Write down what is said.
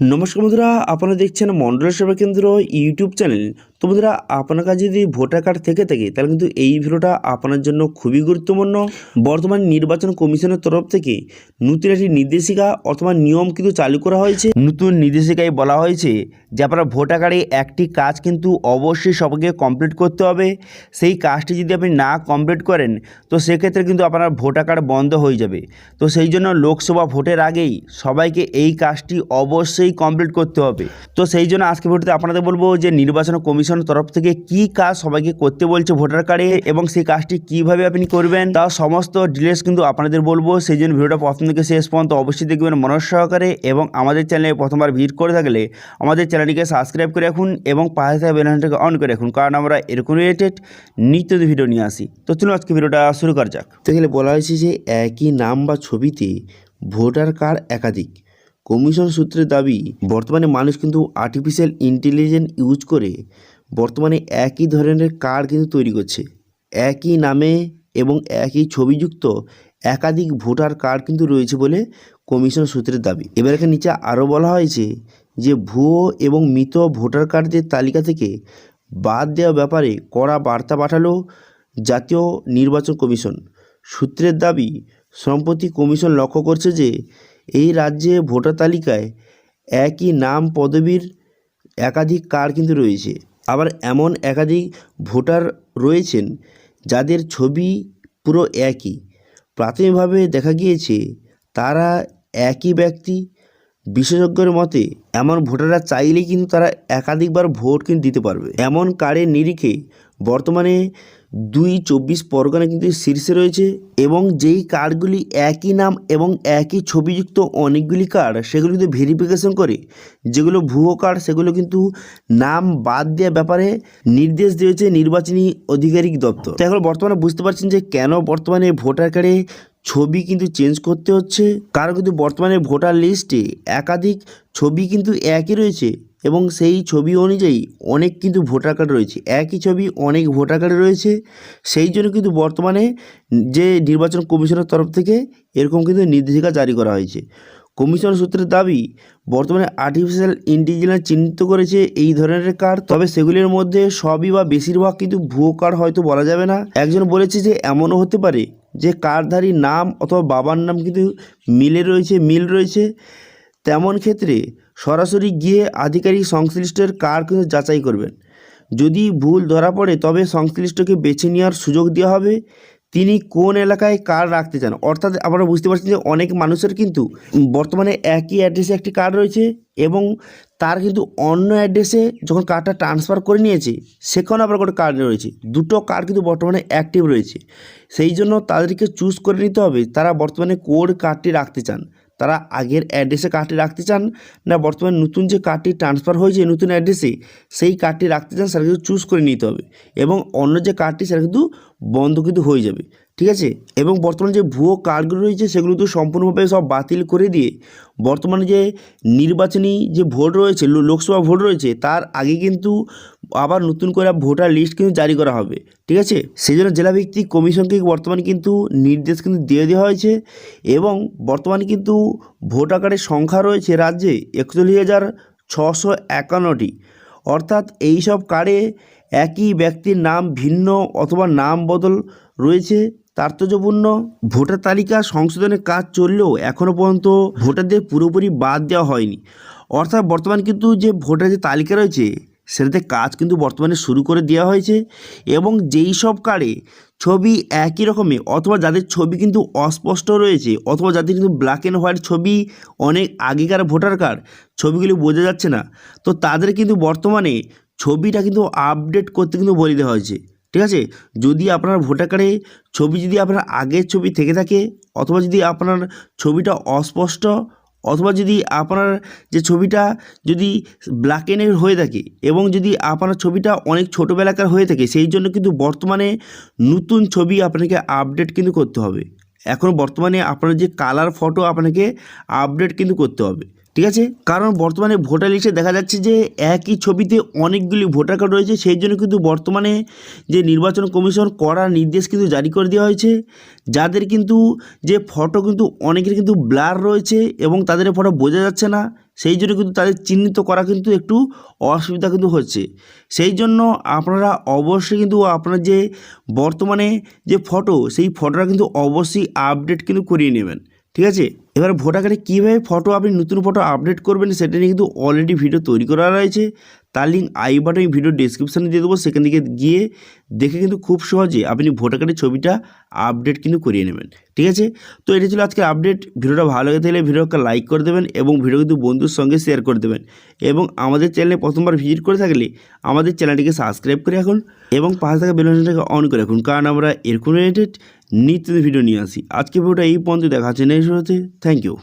নমস্কার বন্ধুরা আপনারা দেখছেন মন্ডল সেবা কেন্দ্র ইউটিউব চ্যানেল। তো বন্ধুরা, আপনার কাছে যদি ভোটার কার্ড থেকে থাকে, তাহলে কিন্তু এই ভিডিওটা আপনার জন্য খুবই গুরুত্বপূর্ণ। বর্তমান নির্বাচন কমিশনের তরফ থেকে নতুন একটি নির্দেশিকা অথবা নিয়ম কিন্তু চালু করা হয়েছে। নতুন নির্দেশিকায় বলা হয়েছে যে, আপনার ভোটার কার্ডে একটি কাজ কিন্তু অবশ্যই সবাইকে কমপ্লিট করতে হবে। সেই কাজটি যদি আপনি না কমপ্লিট করেন, তো সেক্ষেত্রে কিন্তু আপনার ভোটার কার্ড বন্ধ হয়ে যাবে। তো সেই জন্য লোকসভা ভোটের আগেই সবাইকে এই কাজটি অবশ্যই কমপ্লিট করতে হবে। তো সেই জন্য আজকে ভিডিওতে আপনাদের বলব যে, নির্বাচন কমিশনের তরফ থেকে কি কাজ সবাইকে করতে বলছে ভোটার কার্ডে এবং সেই কাজটি কীভাবে আপনি করবেন, তা সমস্ত ডিটেলস কিন্তু আপনাদের বলব। সেই জন্য ভিডিওটা প্রথম থেকে শেষ পর্যন্ত অবশ্যই দেখবেন মনোজ সহকারে এবং আমাদের চ্যানেলে প্রথমবার ভিড় করে থাকলে আমাদের চ্যানেলটিকে সাবস্ক্রাইব করে রাখুন এবং পাশে থাকা বেলনটাকে অন করে রাখুন, কারণ আমরা এরকম রিলেটেড নিত্য ভিডিও নিয়ে আসি। তো চলুন আজকে ভিডিওটা শুরু করা যাক। তো এখানে বলা হয়েছে যে একই নাম বা ছবিতে ভোটার কার্ড একাধিক। কমিশন সূত্রে দাবি, বর্তমানে মানুষ কিন্তু আর্টিফিশিয়াল ইন্টেলিজেন্স ইউজ করে বর্তমানে একই ধরনের কার্ড কিন্তু তৈরি করছে। একই নামে এবং একই ছবিযুক্ত একাধিক ভোটার কার্ড কিন্তু রয়েছে বলে কমিশন সূত্রের দাবি। এবার এখানে নিচে আরও বলা হয়েছে যে, ভুয়ো এবং মৃত ভোটার কার্ডদের তালিকা থেকে বাদ দেওয়া ব্যাপারে কড়া বার্তা পাঠালো জাতীয় নির্বাচন কমিশন। সূত্রের দাবি, সম্প্রতি কমিশন লক্ষ্য করছে যে, এই রাজ্যে ভোটার তালিকায় একই নাম, পদবীর একাধিক কার্ড কিন্তু রয়েছে। আবার এমন একাধিক ভোটার রয়েছেন যাদের ছবি পুরো একই। প্রাথমিকভাবে দেখা গিয়েছে, তারা একই ব্যক্তি। বিশেষজ্ঞের মতে, এমন ভোটাররা চাইলেই কিন্তু তারা একাধিকবার ভোট কিন্তু দিতে পারবে। এমন কার্ডের নিরিখে বর্তমানে দুই চব্বিশ পরগনা কিন্তু শীর্ষে রয়েছে এবং যেই কার্ডগুলি একই নাম এবং একই ছবিযুক্ত অনেকগুলি কার্ড সেগুলো কিন্তু ভেরিফিকেশন করে। যেগুলো ভুয়ো কার্ড সেগুলো কিন্তু নাম বাদ দেওয়ার ব্যাপারে নির্দেশ দিয়েছে নির্বাচনী আধিকারিক দপ্তর। তো এখন বর্তমানে বুঝতে পারছেন যে কেন বর্তমানে ভোটার কার্ডে ছবি কিন্তু চেঞ্জ করতে হচ্ছে? কারণ কিন্তু বর্তমানে ভোটার লিস্টে একাধিক ছবি কিন্তু একই রয়েছে। এবং সেই ছবি অনুযায়ী অনেক কিন্তু ভোটার কার্ড রয়েছে। একই ছবি অনেক ভোটার কার্ড রয়েছে। সেই জন্য কিন্তু বর্তমানে যে নির্বাচন কমিশনের তরফ থেকে এরকম কিন্তু নির্দেশিকা জারি করা হয়েছে। কমিশন সূত্রের দাবি, বর্তমানে আর্টিফিশিয়াল ইন্টেলিজেন্স চিহ্নিত করেছে এই ধরনের কার্ড। তবে সেগুলির মধ্যে সবই বা বেশিরভাগ কিন্তু ভুয়ো কার্ড হয়তো বলা যাবে না। একজন বলেছে যে এমনও হতে পারে যে কার্ডধারীর নাম অথবা বাবার নাম কিন্তু মিলে রয়েছে, মিল রয়েছে। তেমন ক্ষেত্রে সরাসরি গিয়ে আধিকারিক সংশ্লিষ্টের কার্ড কিন্তু যাচাই করবেন। যদি ভুল ধরা পড়ে, তবে সংশ্লিষ্টকে বেছে নেওয়ার সুযোগ দেওয়া হবে। তিনি কোন এলাকায় কার্ড রাখতে চান? অর্থাৎ আপনারা বুঝতে পারছেন যে অনেক মানুষের কিন্তু বর্তমানে একই অ্যাড্রেসে একটি কার্ড রয়েছে এবং তার কিন্তু অন্য অ্যাড্রেসে যখন কার্ডটা ট্রান্সফার করে নিয়েছে সেখানে আবার একটা কার্ড রয়েছে। দুটো কার্ড কিন্তু বর্তমানে অ্যাক্টিভ রয়েছে। সেই জন্য তাদেরকে চুজ করে নিতে হবে। তারা বর্তমানে কোড কার্ডটি রাখতে চান? তারা আগের অ্যাড্রেসে কার্ডটি রাখতে চান না, বর্তমানে নতুন যে কার্ডটি ট্রান্সফার হয়েছে, নতুন অ্যাড্রেসে সেই কার্ডটি রাখতে চান, সেটা কিন্তু চুজ করে নিতে হবে। এবং অন্য যে কার্ডটি, সেটা কিন্তু বন্ধ কিন্তু হয়ে যাবে। ঠিক আছে? এবং বর্তমানে যে ভুয়ো কার্ডগুলো রয়েছে, সেগুলো তো সম্পূর্ণভাবে সব বাতিল করে দিয়ে বর্তমানে যে নির্বাচনী যে ভোট রয়েছে লোকসভা ভোট রয়েছে, তার আগে কিন্তু আবার নতুন করে ভোটার লিস্ট কিন্তু জারি করা হবে। ঠিক আছে? সেই জন্য জেলাভিত্তিক কমিশনকে বর্তমানে কিন্তু নির্দেশ কিন্তু দিয়ে দেওয়া হয়েছে এবং বর্তমানে কিন্তু ভোটার কার্ডের সংখ্যা রয়েছে রাজ্যে একচল্লিশ হাজার ছশো একান্নটি। অর্থাৎ এই সব কার্ডে একই ব্যক্তির নাম ভিন্ন অথবা নাম বদল রয়েছে। তাৎপর্যপূর্ণ ভোটার তালিকা সংশোধনের কাজ চললেও এখনও পর্যন্ত ভোটারদের পুরোপুরি বাদ দেওয়া হয়নি। অর্থাৎ বর্তমান কিন্তু যে ভোটার যে তালিকা রয়েছে, সেটাতে কাজ কিন্তু বর্তমানে শুরু করে দেওয়া হয়েছে এবং যেই সব কার্ডে ছবি একই রকমের অথবা যাদের ছবি কিন্তু অস্পষ্ট রয়েছে, অথবা যাদের কিন্তু ব্ল্যাক অ্যান্ড হোয়াইট ছবি অনেক আগেকার ভোটার কার্ড, ছবিগুলি বোঝা যাচ্ছে না। তো তাদের কিন্তু বর্তমানে ছবিটা কিন্তু আপডেট করতে কিন্তু বলে দেওয়া হয়েছে। ঠিক আছে? যদি আপনার ভোটার কার্ডে ছবি যদি আপনার আগের ছবি থেকে থাকে, অথবা যদি আপনার ছবিটা অস্পষ্ট, অথবা যদি আপনার যে ছবিটা যদি ব্ল্যাক হোয়াইট হয়ে থাকে এবং যদি আপনার ছবিটা অনেক ছোটোবেলাকার হয়ে থাকে, সেই জন্য কিন্তু বর্তমানে নতুন ছবি আপনাকে আপডেট কিন্তু করতে হবে। এখন বর্তমানে আপনার যে কালার ফটো আপনাকে আপডেট কিন্তু করতে হবে। ঠিক আছে? কারণ বর্তমানে ভোটার লিস্টে দেখা যাচ্ছে যে একই ছবিতে অনেকগুলি ভোটার কার্ড রয়েছে, সেই জন্য কিন্তু বর্তমানে যে নির্বাচন কমিশন করার নির্দেশ কিন্তু জারি করে দেওয়া হয়েছে। যাদের কিন্তু যে ফটো কিন্তু অনেকের কিন্তু ব্লার রয়েছে এবং তাদের ফটো বোঝা যাচ্ছে না, সেই জন্য কিন্তু তাদের চিহ্নিত করা কিন্তু একটু অসুবিধা কিন্তু হচ্ছে। সেই জন্য আপনারা অবশ্যই কিন্তু আপনার যে বর্তমানে যে ফটো, সেই ফটোটা কিন্তু অবশ্যই আপডেট কিন্তু করিয়ে নেবেন। ঠিক আছে? এবার ভোটার কার্ডে কীভাবে ফটো আপনি নতুন ফটো আপডেট করবেন সেটা নিয়ে কিন্তু অলরেডি ভিডিও তৈরি করা রয়েছে। তার লিঙ্ক আই বাটন ভিডিও ডিসক্রিপশানে দিয়ে দেবো, সেখান থেকে গিয়ে দেখে কিন্তু খুব সহজে আপনি ভোটার কার্ডের ছবিটা আপডেট কিন্তু করিয়ে নেবেন। ঠিক আছে? তো এটা ছিল আজকে আপডেট ভিডিওটা ভালো লেগে থাকলে ভিডিওকে লাইক করে দেবেন এবং ভিডিও কিন্তু বন্ধুর সঙ্গে শেয়ার করে দেবেন। এবং আমাদের চ্যানেলে প্রথমবার ভিজিট করে থাকলে আমাদের চ্যানেলটিকে সাবস্ক্রাইব করে রাখুন এবং পাশে থাকা বেলনটাকে অন করে রাখুন। কারণ আমরা এরকম রিলেটেড নিত্য ভিডিও নিয়ে আসি। আজকে ভিডিওটা এই পর্যন্ত দেখা হচ্ছে ভিডিওতে। Thank you